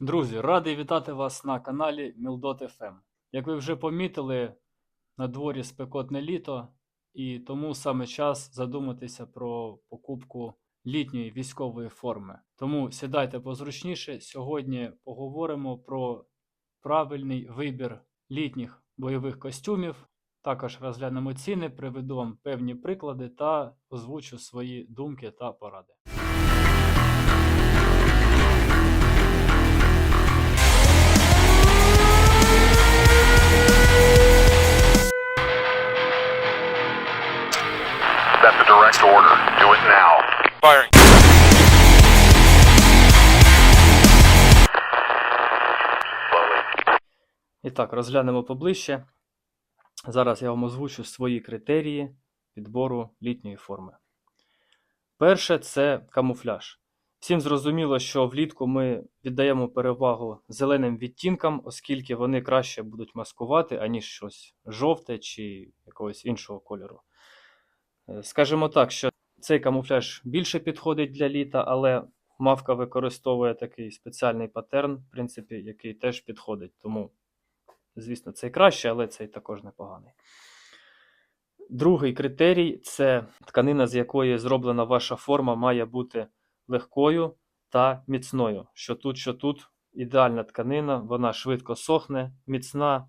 Друзі, радий вітати вас на каналі Мілдот FM. Як ви вже помітили, на дворі спекотне літо, і тому саме час задуматися про покупку літньої військової форми. Тому сідайте позручніше. Сьогодні поговоримо про правильний вибір літніх бойових костюмів. Також розглянемо ціни, приведу вам певні приклади та озвучу свої думки та поради. Direct order. Do it now. Firing. І так, розглянемо поближче. Зараз я вам озвучу свої критерії підбору літньої форми. Перше це камуфляж. Всім зрозуміло, що влітку ми віддаємо перевагу зеленим відтінкам, оскільки вони краще будуть маскувати, аніж щось жовте чи якогось іншого кольору. Скажімо так, що цей камуфляж більше підходить для літа, але мавка використовує такий спеціальний паттерн, в принципі, який теж підходить. Тому Звісно, цей краще, але цей також непоганий. Другий критерій це тканина, з якої зроблена ваша форма, має бути легкою та міцною. Що тут, що тут ідеальна тканина, вона швидко сохне, міцна,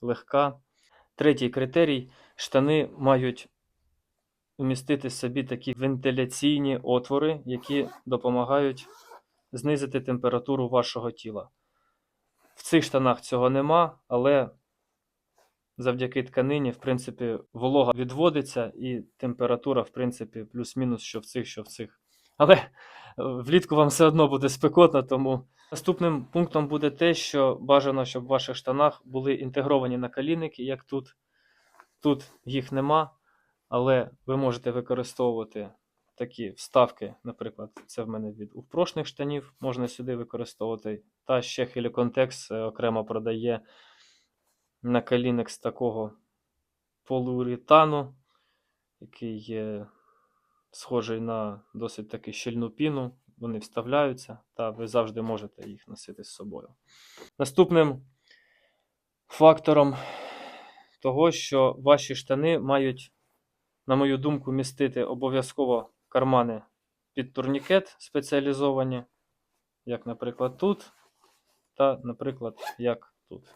легка. Третій критерій штани мають вмістити собі такі вентиляційні отвори, які допомагають знизити температуру вашого тіла. В цих штанах цього нема, але завдяки тканині, в принципі, волога відводиться і температура, в принципі, плюс-мінус, що в цих, що в цих. Але е, влітку вам все одно буде спекотно, тому наступним пунктом буде те, що бажано, щоб в ваших штанах були інтегровані наколінники, як тут. Тут їх нема, але ви можете використовувати такі вставки, наприклад, це в мене від упрошних штанів, можна сюди використовувати. Та ще Helicontex е, окремо продає наколінник з такого полууретану, який є схожий на досить таки щільну піну. Вони вставляються, та ви завжди можете їх носити з собою. Наступним фактором того, що ваші штани мають на мою думку, містити обов'язково кармани під турнікет спеціалізовані, як, наприклад, тут, та, наприклад, як тут.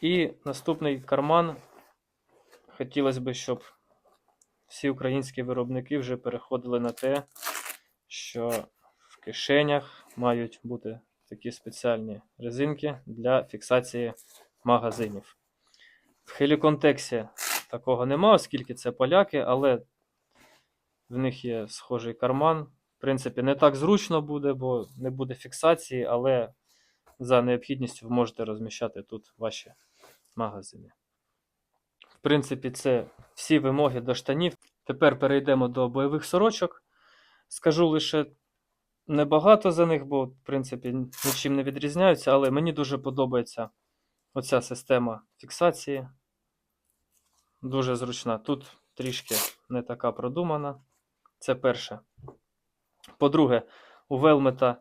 І наступний карман. Хотілося б, щоб всі українські виробники вже переходили на те, що в кишенях мають бути такі спеціальні резинки для фіксації магазинів. В Хеліконтексі такого нема, оскільки це поляки, але в них є схожий карман. В принципі, не так зручно буде, бо не буде фіксації, але за необхідністю ви можете розміщати тут ваші магазини. В принципі, це всі вимоги до штанів. Тепер перейдемо до бойових сорочок. Скажу лише небагато за них, бо, в принципі, нічим не відрізняються, але мені дуже подобається оця система фіксації дуже зручна. Тут трішки не така продумана. Це перше. По-друге, у велмета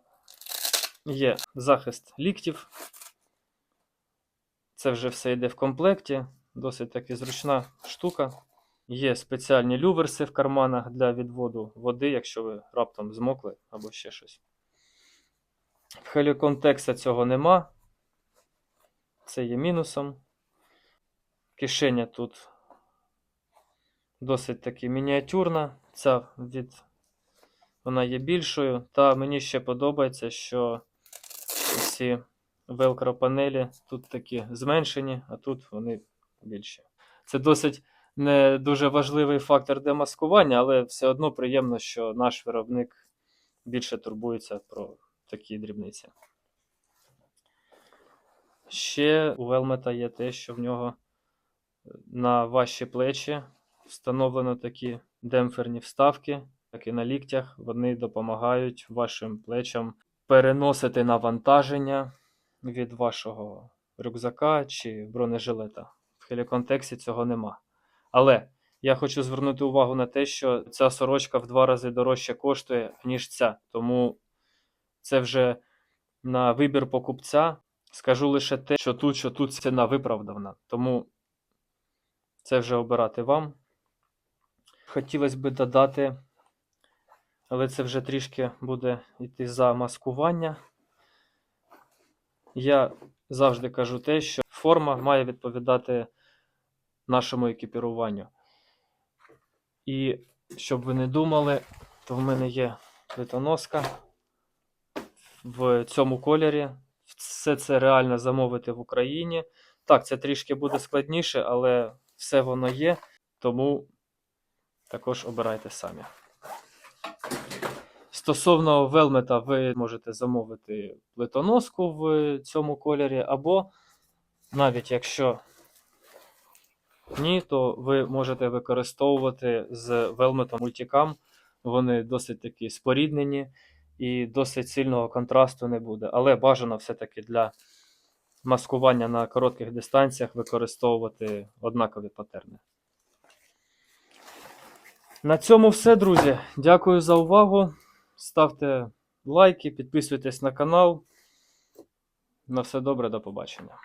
є захист ліктів. Це вже все йде в комплекті. Досить таки зручна штука. Є спеціальні люверси в карманах для відводу води, якщо ви раптом змокли або ще щось. В Helicontex цього нема. Це є мінусом. Кишеня тут досить таки мініатюрна. Ця від вона є більшою. Та мені ще подобається, що ці велкро панелі тут такі зменшені, а тут вони більші. Це досить не дуже важливий фактор демаскування, але все одно приємно, що наш виробник більше турбується про такі дрібниці. Ще у Велмета є те, що в нього на ваші плечі встановлено такі демпферні вставки, так і на ліктях. Вони допомагають вашим плечам переносити навантаження від вашого рюкзака чи бронежилета. В хеліконтексі цього нема. Але я хочу звернути увагу на те, що ця сорочка в два рази дорожче коштує, ніж ця. Тому це вже на вибір покупця. Скажу лише те, що тут, що тут ціна виправдана. Тому це вже обирати вам. Хотілося б додати, але це вже трішки буде йти за маскування. Я завжди кажу те, що форма має відповідати нашому екіпіруванню. І щоб ви не думали, то в мене є плитоноска в цьому кольорі. Все це реально замовити в Україні. Так, це трішки буде складніше, але все воно є, тому також обирайте самі. Стосовно велмета, ви можете замовити плитоноску в цьому кольорі, або навіть якщо ні, то ви можете використовувати з велметом мультикам. Вони досить такі споріднені і досить сильного контрасту не буде. Але бажано все-таки для маскування на коротких дистанціях використовувати однакові патерни. На цьому все, друзі. Дякую за увагу. Ставте лайки, підписуйтесь на канал. На все добре, до побачення.